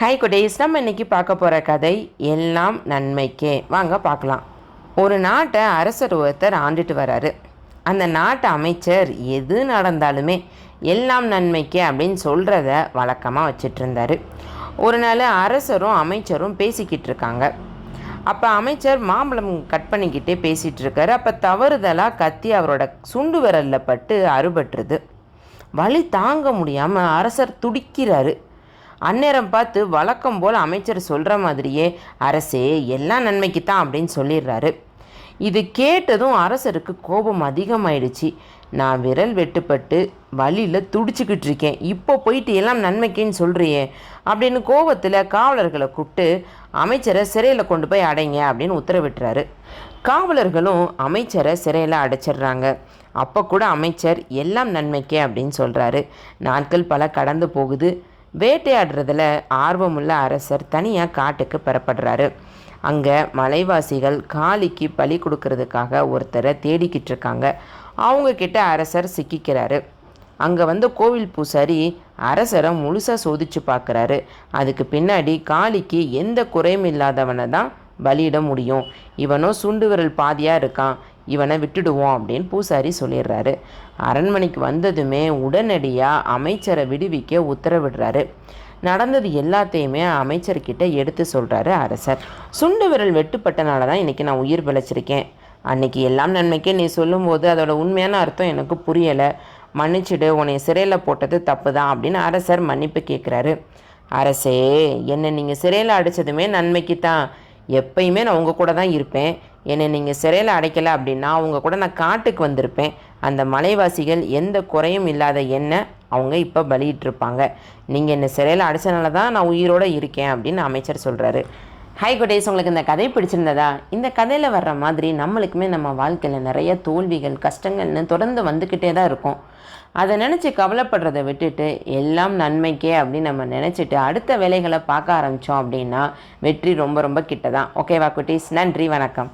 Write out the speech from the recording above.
Hi குடேஸ் நம்ம இன்றைக்கி பார்க்க போகிற கதை எல்லாம் நன்மைக்கே. வாங்க பார்க்கலாம். ஒரு நாட்டை அரசர் ஒருத்தர் ஆண்டுட்டு வராரு. அந்த நாட்டு அமைச்சர் எது நடந்தாலுமே எல்லாம் நன்மைக்கே அப்படின்னு சொல்கிறத வழக்கமாக வச்சிட்டு ஒரு நாள் அரசரும் அமைச்சரும் பேசிக்கிட்டு இருக்காங்க அப்போ அமைச்சர் மாம்பழம் கட் பண்ணிக்கிட்டே பேசிகிட்டு இருக்காரு அப்போ தவறுதலாக கத்தி அவரோட சுண்டு விரலில் பட்டு அறுபட்டுருது. வலி தாங்க முடியாமல் அரசர் துடிக்கிறாரு. அந்நேரம் பார்த்து வழக்கம் போல் அமைச்சர் சொல்கிற மாதிரியே அரசே எல்லாம் நன்மைக்கு தான் அப்படின்னு சொல்லிடுறாரு. இது கேட்டதும் அரசருக்கு கோபம் அதிகமாயிடுச்சு. நான் விரல் வெட்டுப்பட்டு வழியில் துடிச்சுக்கிட்டு இருக்கேன். இப்போ போயிட்டு எல்லாம் நன்மைக்குன்னு சொல்கிறியே அப்படின்னு கோபத்தில் காவலர்களை கூப்பிட்டு அமைச்சரை சிறையில் கொண்டு போய் அடைங்க அப்படின்னு உத்தரவிட்டுறாரு. காவலர்களும் அமைச்சரை சிறையில் அடைச்சிடுறாங்க. அப்போ கூட அமைச்சர் எல்லாம் நன்மைக்கே அப்படின்னு சொல்கிறாரு நாட்கள் பல கடந்து போகுது. வேட்டையாடுறதுல ஆர்வமுள்ள அரசர் தனியாக காட்டுக்கு பெறப்படுறாரு. அங்கே மலைவாசிகள் காளிக்கு பலி கொடுக்கறதுக்காக ஒருத்தரை தேடிக்கிட்டு இருக்காங்க. அவங்கக்கிட்ட அரசர் சிக்கிக்கிறாரு. அங்கே வந்த கோவில் பூசாரி அரசரை முழுசாக சோதிச்சு பார்க்குறாரு அதுக்கு பின்னாடி காளிக்கு எந்த குறையும் இல்லாதவனை தான் பலியிட முடியும். இவனோ சுண்டு விரல் பாதியாக இருக்கான். இவனை விட்டுடுவோம் அப்படின்னு பூசாரி சொல்லிடுறாரு. அரண்மனைக்கு வந்ததுமே உடனடியாக அமைச்சரை விடுவிக்க உத்தரவிடுறாரு. நடந்தது எல்லாத்தையுமே அமைச்சர்கிட்ட எடுத்து சொல்கிறாரு அரசர். சுண்டு விரல் வெட்டுப்பட்டனால தான் இன்றைக்கி நான் உயிர் பிழைச்சிருக்கேன். அன்னைக்கு எல்லாம் நன்மைக்கே நீ சொல்லும்போது அதோட உண்மையான அர்த்தம் எனக்கு புரியலை. மன்னிச்சிடு உன்னை சிறையில் போட்டது தப்பு தான் அப்படின்னு அரசர் மன்னிப்பு கேட்குறாரு அரசே என்னை நீங்கள் சிறையில் அடைச்சதுமே நன்மைக்கு தான் எப்பயுமே நான் உங்கள் கூட தான் இருப்பேன். என்னை நீங்கள் சிறையில் அடைக்கலை அப்படின்னா அவங்க கூட நான் காட்டுக்கு வந்திருப்பேன். அந்த மலைவாசிகள் எந்த குறையும் இல்லாத என்ன அவங்க இப்போ பலியிட்டிருப்பாங்க. நீங்கள் என்னை சிறையில் அடைச்சனால தான் நான் உயிரோடு இருக்கேன் அப்படின்னு அமைச்சர் சொல்கிறாரு ஹை குடேஸ் உங்களுக்கு இந்த கதை பிடிச்சிருந்ததா? இந்த கதையில் வர்ற மாதிரி நம்மளுக்குமே நம்ம வாழ்க்கையில் நிறைய தோல்விகள் கஷ்டங்கள்னு தொடர்ந்து வந்துக்கிட்டே தான் இருக்கும். அதை நினச்சி கவலைப்படுறதை விட்டுட்டு எல்லாம் நன்மைக்கே அப்படின்னு நம்ம நினச்சிட்டு அடுத்த வேலைகளை பார்க்க ஆரம்பித்தோம் அப்படின்னா வெற்றி ரொம்ப ரொம்ப கிட்ட தான் ஓகேவா குட்டீஸ்? நன்றி வணக்கம்.